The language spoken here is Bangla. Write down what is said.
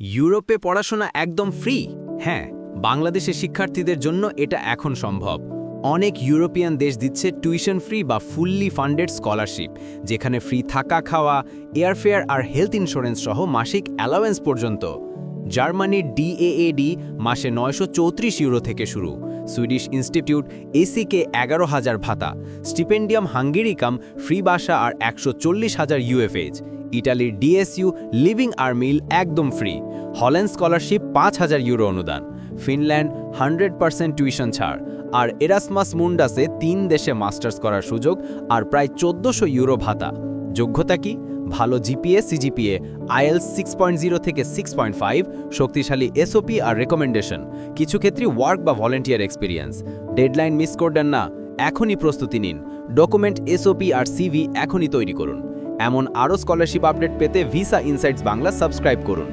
ইউরোপে পড়াশোনা একদম ফ্রি হ্যাঁ বাংলাদেশের শিক্ষার্থীদের জন্য এটা এখন সম্ভব। অনেক ইউরোপিয়ান দেশ দিচ্ছে টিউশন ফ্রি বা ফুললি ফান্ডেড স্কলারশিপ যেখানে ফ্রি থাকা, খাওয়া এয়ারফেয়ার আর হেলথ ইন্স্যুরেন্স সহ মাসিক অ্যালাওয়েন্স পর্যন্ত। জার্মানির ডিএএডি মাসে নয়শো চৌত্রিশ ইউরো থেকে শুরু। সুইডিশ ইনস্টিটিউট এসিকে এগারো হাজার ভাতা। স্টিপেন্ডিয়াম হাঙ্গেরিকাম ফ্রি বাসা আর একশো হাজার ইউএফএজ ইটালির ডিএসইউ লিভিং আর মিল একদম ফ্রি। হল্যান্ড স্কলারশিপ পাঁচ হাজার ইউরো অনুদান। ফিনল্যান্ড হান্ড্রেড পার্সেন্ট টিউশন ছাড়। আর এরাসমাস মুন্ডাসে তিন দেশে মাস্টার্স করার সুযোগ আর প্রায় চোদ্দোশো ইউরো ভাতা। যোগ্যতা কি? ভালো GPA, CGPA IELTS six point zero থেকে সিক্স পয়েন্ট ফাইভ, শক্তিশালী এসওপি আর রেকমেন্ডেশন। কিছু ক্ষেত্রে ওয়ার্ক বা ভলেন্টিয়ার এক্সপিরিয়েন্স। ডেডলাইন মিস করবেন না। এখনই প্রস্তুতি নিন। ডকুমেন্ট, এসওপি আর সিভি এখনই তৈরি করুন। এমন আরও স্কলারশিপ আপডেট পেতে ভিসা ইনসাইটস বাংলা সাবস্ক্রাইব করুন।